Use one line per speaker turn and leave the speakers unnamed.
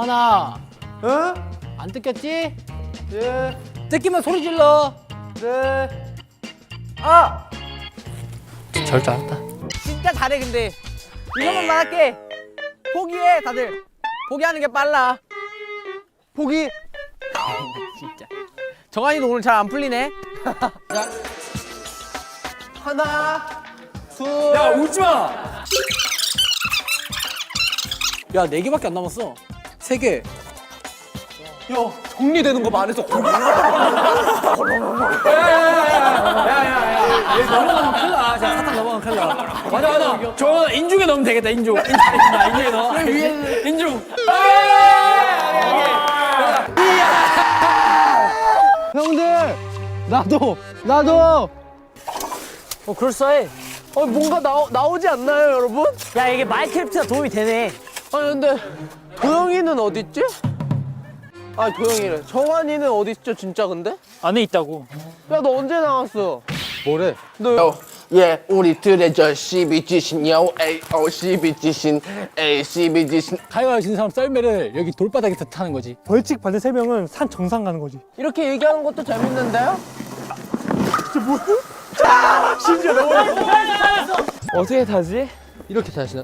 하나
응?
안 뜯겼지?
예.
뜯기면 소리 질러.
네. 아!
절줄 알았다.
진짜 잘해 근데 이것만 말할게 포기해 다들 포기하는 게 빨라
포기.
진짜 정한이도 오늘 잘 안 풀리네
하나, 둘.
야 울지 마. 야 네 개밖에 안 남았어. 세 개.
야, 정리되는 거 말해서 고기.
넘어가면 큰일 나. 자 사탕 넘어가면 큰일 나. 맞아 맞아. 저 인중에 넣으면 되겠다 인중. 인중 인중에 넣어. 인중.
형들! 나도! 나도!
어 그럴싸해
어, 뭔가 나, 나오지 않나요, 여러분?
야 이게 마이크래프트가 도움이 되네
아니, 근데, 도 영이는 어딨지? 아, 도영이래. 정환이는 어딨죠, 진짜 근데?
안에 있다고
야, 너 언제 나왔어? 뭐래? 너,
요, 예, 우리 들의 저 CBG신요, 에이, 어, CBG신, 에이, CBG신.
가위가 진 사람 썰매를 여기 돌바닥에서 타는 거지.
벌칙 받은 세 명은 산 정상 가는 거지.
이렇게 얘기하는 것도 재밌는데요?
어떻게 타지?
이렇게 다시.